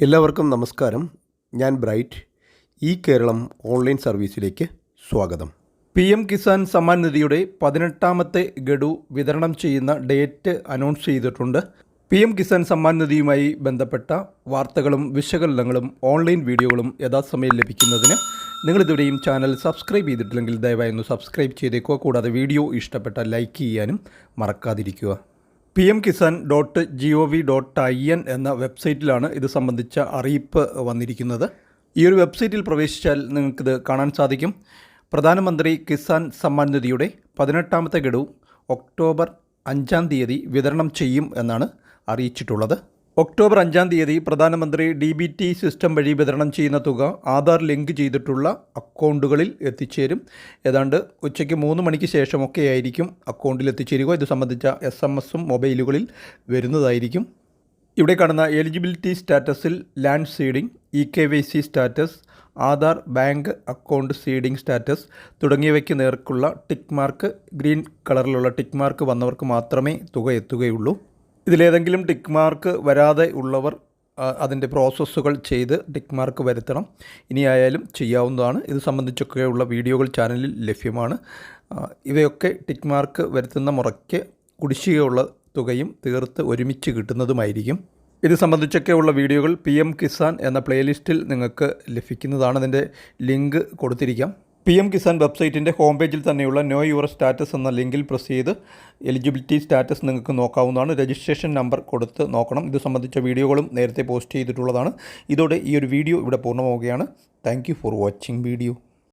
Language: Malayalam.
എല്ലാവർക്കും നമസ്കാരം. ഞാൻ ബ്രൈറ്റ്. ഈ കേരളം ഓൺലൈൻ സർവീസിലേക്ക് സ്വാഗതം. പി എം കിസാൻ സമ്മാൻ നിധിയുടെ പതിനെട്ടാമത്തെ ഗഡു വിതരണം ചെയ്യുന്ന ഡേറ്റ് അനൗൺസ് ചെയ്തിട്ടുണ്ട്. പി എം കിസാൻ സമ്മാൻ നിധിയുമായി ബന്ധപ്പെട്ട വാർത്തകളും വിശകലനങ്ങളും ഓൺലൈൻ വീഡിയോകളും യഥാസമയം ലഭിക്കുന്നതിന് നിങ്ങളിതുവരെയും ചാനൽ സബ്സ്ക്രൈബ് ചെയ്തിട്ടില്ലെങ്കിൽ ദയവായി ഒന്ന് സബ്സ്ക്രൈബ് ചെയ്തേക്കുക. കൂടാതെ വീഡിയോ ഇഷ്ടപ്പെട്ട ലൈക്ക് ചെയ്യാനും മറക്കാതിരിക്കുക. P M Kisan dot G O V dot I N എന്ന വെബ്സൈറ്റിലാണ് ഇത് സംബന്ധിച്ച അറിയിപ്പ് വന്നിരിക്കുന്നത്. ഈ ഒരു വെബ്സൈറ്റിൽ പ്രവേശിച്ചാൽ നിങ്ങൾക്കിത് കാണാൻ സാധിക്കും. പ്രധാനമന്ത്രി കിസാൻ സമ്മാൻ നിധിയുടെ പതിനെട്ടാമത്തെ ഗഡു ഒക്ടോബർ അഞ്ചാം തീയതി വിതരണം ചെയ്യും എന്നാണ് അറിയിച്ചിട്ടുള്ളത്. ഒക്ടോബർ അഞ്ചാം തീയതി പ്രധാനമന്ത്രി ഡി ബി ടി സിസ്റ്റം വഴി വിതരണം ചെയ്യുന്ന തുക ആധാർ ലിങ്ക് ചെയ്തിട്ടുള്ള അക്കൗണ്ടുകളിൽ എത്തിച്ചേരും. ഏതാണ്ട് ഉച്ചയ്ക്ക് മൂന്ന് മണിക്ക് ശേഷമൊക്കെ ആയിരിക്കും അക്കൗണ്ടിൽ എത്തിച്ചേരുക. ഇത് സംബന്ധിച്ച എസ് എം എസും മൊബൈലുകളിൽ വരുന്നതായിരിക്കും. ഇവിടെ കാണുന്ന eligibility സ്റ്റാറ്റസിൽ land seeding E K Y C status Aadhaar bank account seeding status തുടങ്ങിയവയ്ക്ക് നേർക്കുള്ള ടിക്ക് മാർക്ക് ഗ്രീൻ കളറിലുള്ള ടിക്ക് മാർക്ക് വന്നവർക്ക് മാത്രമേ തുക എത്തുകയുള്ളൂ. ഇതിലേതെങ്കിലും ടിക്ക് മാർക്ക് വരാതെ ഉള്ളവർ അതിന്റെ പ്രോസസ്സുകൾ ചെയ്ത് ടിക്ക് മാർക്ക് വരുത്തണം. ഇനിയായാലും ചെയ്യാവുന്നതാണ്. ഇത് സംബന്ധിച്ചൊക്കെയുള്ള വീഡിയോകൾ ചാനലിൽ ലഭ്യമാണ്. ഇവയൊക്കെ ടിക്ക് മാർക്ക് വരുത്തുന്ന മുറയ്ക്ക് കുടിശ്ശികയുള്ള തുകയും തീർത്ത് ഒരുമിച്ച് കിട്ടുന്നതുമായിരിക്കും. ഇത് സംബന്ധിച്ചൊക്കെയുള്ള വീഡിയോകൾ പി എം കിസാൻ എന്ന പ്ലേലിസ്റ്റിൽ നിങ്ങൾക്ക് ലഭിക്കുന്നതാണ്. അതിന്റെ ലിങ്ക് കൊടുത്തിരിക്കാം. പി എം കിസാൻ വെബ്സൈറ്റിന്റെ ഹോം പേജിൽ തന്നെയുള്ള നോ യുവർ സ്റ്റാറ്റസ് എന്ന ലിങ്കിൽ പ്രസ് ചെയ്ത് എലിജിബിലിറ്റി സ്റ്റാറ്റസ് നിങ്ങൾക്ക് നോക്കാവുന്നതാണ്. രജിസ്ട്രേഷൻ നമ്പർ കൊടുത്ത് നോക്കണം. ഇത് സംബന്ധിച്ച വീഡിയോകളും നേരത്തെ പോസ്റ്റ് ചെയ്തിട്ടുള്ളതാണ്. ഇതോടെ ഈ ഒരു വീഡിയോ ഇവിടെ പൂർണമാവുകയാണ്. Thank for watching video.